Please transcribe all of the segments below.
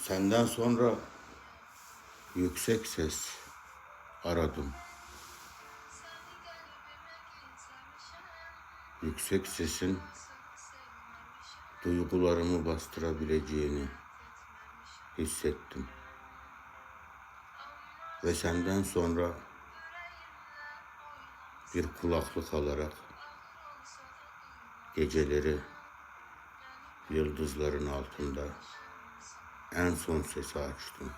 Senden sonra yüksek ses aradım. Yüksek sesin duygularımı bastırabileceğini hissettim. Ve senden sonra bir kulaklık alarak geceleri yıldızların altında en son sesi açtım.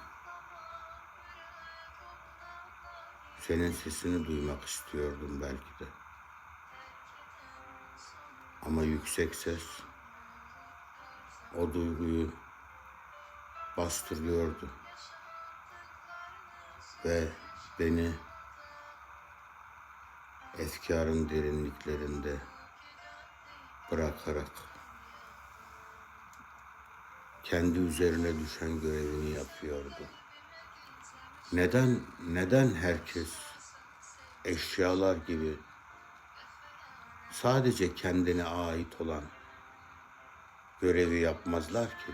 Senin sesini duymak istiyordum belki de. Ama yüksek ses o duyguyu bastırıyordu. Ve beni efkarın derinliklerinde bırakarak kendi üzerine düşen görevini yapıyordu. Neden neden herkes eşyalar gibi sadece kendine ait olan görevi yapmazlar ki?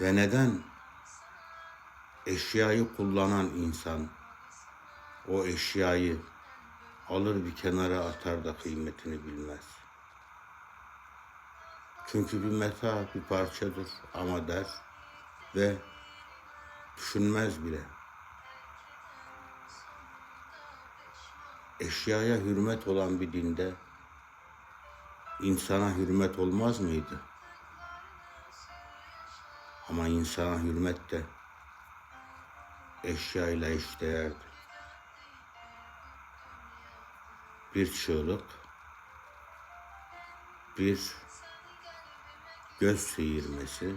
Ve neden eşyayı kullanan insan o eşyayı alır bir kenara atar da kıymetini bilmez? Çünkü bir meta bir parçadır ama der ve düşünmez bile. Eşyaya hürmet olan bir dinde insana hürmet olmaz mıydı? Ama insana hürmet de eşyayla eşdeğerdi. Bir çığlık, bir göz seyirmesi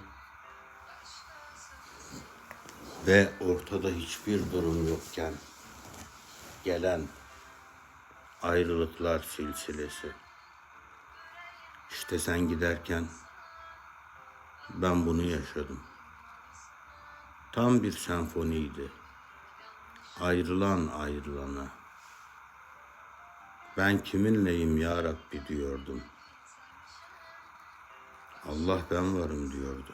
ve ortada hiçbir durum yokken gelen ayrılıklar silsilesi. İşte sen giderken ben bunu yaşadım. Tam bir senfoniydi. Ayrılan ayrılana. Ben kiminleyim ya Rabbi diyordum. Allah ben varım diyordu.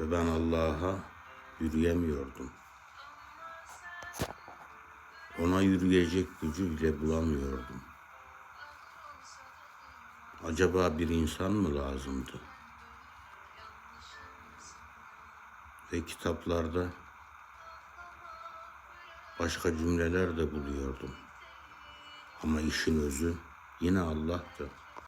Ve ben Allah'a yürüyemiyordum. Ona yürüyecek gücü bile bulamıyordum. Acaba bir insan mı lazımdı? Ve kitaplarda başka cümleler de buluyordum. Ama işin özü yine Allah'tı.